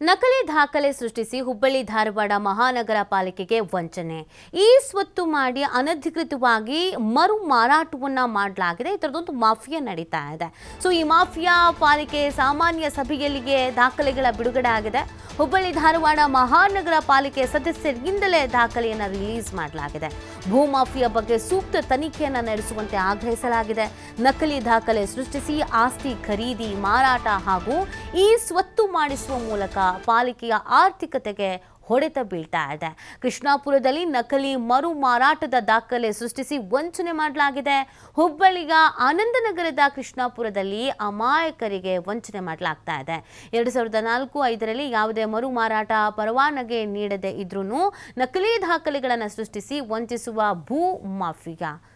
ನಕಲಿ ದಾಖಲೆ ಸೃಷ್ಟಿಸಿ ಹುಬ್ಬಳ್ಳಿ ಧಾರವಾಡ ಮಹಾನಗರ ಪಾಲಿಕೆಗೆ ವಂಚನೆ. ಈ ಸ್ವತ್ತು ಮಾಡಿ ಅನಧಿಕೃತವಾಗಿ ಮರು ಮಾರಾಟವನ್ನ ಮಾಡಲಾಗಿದೆ. ಇದರದೊಂದು ಮಾಫಿಯಾ ನಡೀತಾ ಇದೆ. ಸೊ ಈ ಮಾಫಿಯಾ ಪಾಲಿಕೆ ಸಾಮಾನ್ಯ ಸಭೆಯಲ್ಲಿಗೆ ದಾಖಲೆಗಳ ಬಿಡುಗಡೆ ಆಗಿದೆ. ಹುಬ್ಬಳ್ಳಿ ಧಾರವಾಡ ಮಹಾನಗರ ಪಾಲಿಕೆ ಸದಸ್ಯರಿಂದಲೇ ದಾಖಲೆಯನ್ನು ರಿಲೀಸ್ ಮಾಡಲಾಗಿದೆ. ಭೂ ಮಾಫಿಯಾ ಬಗ್ಗೆ ಸೂಕ್ತ ತನಿಖೆಯನ್ನು ನಡೆಸುವಂತೆ ಆಗ್ರಹಿಸಲಾಗಿದೆ. ನಕಲಿ ದಾಖಲೆ ಸೃಷ್ಟಿಸಿ ಆಸ್ತಿ ಖರೀದಿ, ಮಾರಾಟ ಹಾಗೂ ಈ ಸ್ವತ್ತು ಮಾಡಿಸುವ ಮೂಲಕ ಪಾಲಿಕೆಯ ಆರ್ಥಿಕತೆಗೆ ಹೊಡೆತ ಬೀಳ್ತಾ ಇದೆ. ಕೃಷ್ಣಾಪುರದಲ್ಲಿ ನಕಲಿ ಮರು ಮಾರಾಟದ ದಾಖಲೆ ಸೃಷ್ಟಿಸಿ ವಂಚನೆ ಮಾಡಲಾಗಿದೆ. ಹುಬ್ಬಳ್ಳಿಯ ಆನಂದನಗರದ ಕೃಷ್ಣಾಪುರದಲ್ಲಿ ಅಮಾಯಕರಿಗೆ ವಂಚನೆ ಮಾಡಲಾಗ್ತಾ ಇದೆ. ಎರಡು ಸಾವಿರದ ನಾಲ್ಕು ಐದರಲ್ಲಿ ಯಾವುದೇ ಮರು ಮಾರಾಟ ಪರವಾನಗಿ ನೀಡದೇ ಇದ್ರೂ ನಕಲಿ ದಾಖಲೆಗಳನ್ನು ಸೃಷ್ಟಿಸಿ ವಂಚಿಸುವ ಭೂ ಮಾಫಿಯಾ.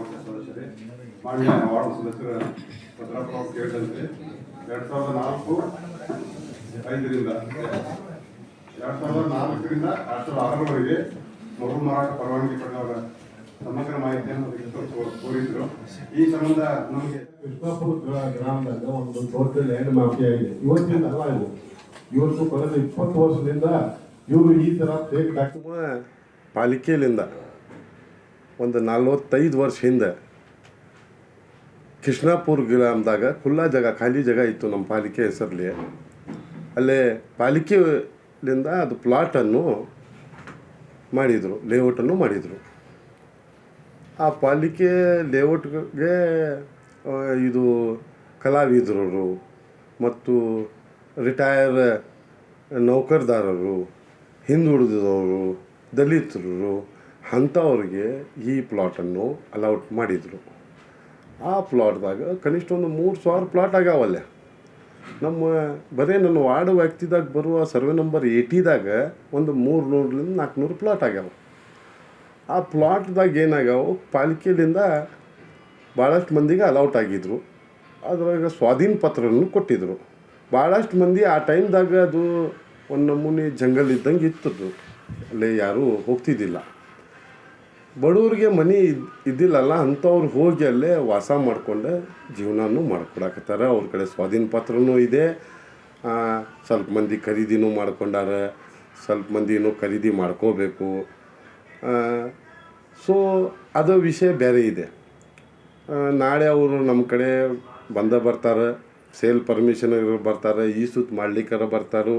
ಈಗ ಸದಸ್ಯರೇ ಮಾನ್ಯ ವಾರ್ಡ್ ಸದಸ್ಯರ ಭದ್ರಪ್ಪ ಅವರು ಕೇಳಿದಂತೆ ಎರಡ್ ಸಾವಿರದ ನಾಲ್ಕು ಐದರಿಂದ ಎರಡ್ ಸಾವಿರದ ನಾಲ್ಕರಿಂದ ಎರಡ್ ಸಾವಿರದ ಮರು ಮಾರಾಟ ಪರವಾನಗಿ ಪಡೆದವರ ಸಮಗ್ರ ಮಾಹಿತಿಯನ್ನು ತೋ- ಈ ಸಂಬಂಧ ನಮಗೆ ಕೃಷ್ಣಾಪುರ ಗ್ರಾ- ಗ್ರಾಮದಾಗ ಒಂದು ಲ್ಯಾಂಡ್ ಮಾಫಿಯಾ ಇದೆ ಇವತ್ತಿಂದ ಅಲ್ಲ ಇವತ್ತು ಕಳೆದ ಇಪ್ಪತ್ತು ವರ್ಷದಿಂದ ಇವರು ಈ ಡಾಕ್ಯುಮೆಂಟ್ ಪಾಲಿಕೆಯಿಂದ ಒಂದು ನಲ್ವತ್ತೈದು ವರ್ಷ ಹಿಂದೆ ಕೃಷ್ಣಾಪುರ ಗ್ರಾಮದಾಗ ಖುಲ್ಲಾ ಜಾಗ, ಖಾಲಿ ಜಾಗ ಇತ್ತು ನಮ್ಮ ಪಾಲಿಕೆ ಹೆಸರಲ್ಲಿ. ಅಲ್ಲೇ ಪಾಲಿಕೆಯಿಂದ ಅದು ಪ್ಲಾಟನ್ನು ಮಾಡಿದರು, ಲೇಔಟನ್ನು ಮಾಡಿದರು. ಆ ಪಾಲಿಕೆ ಲೇಔಟ್ಗೆ ಇದು ಕಲಾವಿದರು ಮತ್ತು ರಿಟೈರ್ ನೌಕರದಾರರು, ಹಿಂದುಳಿದವರು ದಲಿತರು ಅಂಥವ್ರಿಗೆ ಈ ಪ್ಲಾಟನ್ನು ಅಲೌಟ್ ಮಾಡಿದರು. ಆ ಪ್ಲಾಟ್ದಾಗ ಕನಿಷ್ಠ ಒಂದು ಮೂರು ಸಾವಿರ ಪ್ಲಾಟ್ ಆಗಾವಲ್ಲ ನಮ್ಮ ಬರೀ ನನ್ನ ವಾರ್ಡ್ ವ್ಯಕ್ತಿದಾಗ ಬರುವ ಸರ್ವೆ ನಂಬರ್ ಏಯ್ಟಿದಾಗ ಒಂದು ಮೂರು ನೂರರಿಂದ ನಾಲ್ಕುನೂರು ಪ್ಲಾಟ್ ಆಗ್ಯಾವ. ಆ ಪ್ಲಾಟ್ದಾಗ ಏನಾಗ್ಯಾವ? ಪಾಲಿಕೆಯಿಂದ ಭಾಳಷ್ಟು ಮಂದಿಗೆ ಅಲೌಟ್ ಆಗಿದ್ರು. ಅದ್ರಾಗ ಸ್ವಾಧೀನ ಪತ್ರವನ್ನು ಕೊಟ್ಟಿದ್ದರು ಭಾಳಷ್ಟು ಮಂದಿ ಆ ಟೈಮ್ದಾಗ ಅದು ಒಂದು ನಮೂನೆ ಜಂಗಲ್ ಇದ್ದಂಗೆ ಇತ್ತದ್ದು ಅಲ್ಲೇ ಯಾರೂ ಹೋಗ್ತಿದ್ದಿಲ್ಲ. ಬಡವ್ರಿಗೆ ಮನೆ ಇದ್, ಇದ್ದಿಲ್ಲಲ್ಲ ಅಂಥವ್ರು ಹೋಗಿ ಅಲ್ಲೇ ವಾಸ ಮಾಡ್ಕೊಂಡು ಜೀವನನೂ ಮಾಡ್ಕೊಡಕತ್ತಾರ. ಅವ್ರ ಕಡೆ ಸ್ವಾಧೀನ ಪತ್ರನೂ ಇದೆ. ಸ್ವಲ್ಪ ಮಂದಿ ಖರೀದಿನೂ ಮಾಡ್ಕೊಂಡಾರ. ಸ್ವಲ್ಪ ಮಂದಿನೂ ಖರೀದಿ ಮಾಡ್ಕೋಬೇಕು. ಸೊ ಅದು ವಿಷಯ ಬೇರೆ ಇದೆ. ನಾಳೆ ಅವರು ನಮ್ಮ ಕಡೆ ಬಂದ ಬರ್ತಾರೆ. ಸೇಲ್ ಪರ್ಮಿಷನ್ ಬರ್ತಾರೆ. ಈ ಸುತ್ತ ಮಾಡ್ಲಿಕ್ಕಾರ ಬರ್ತಾರೋ.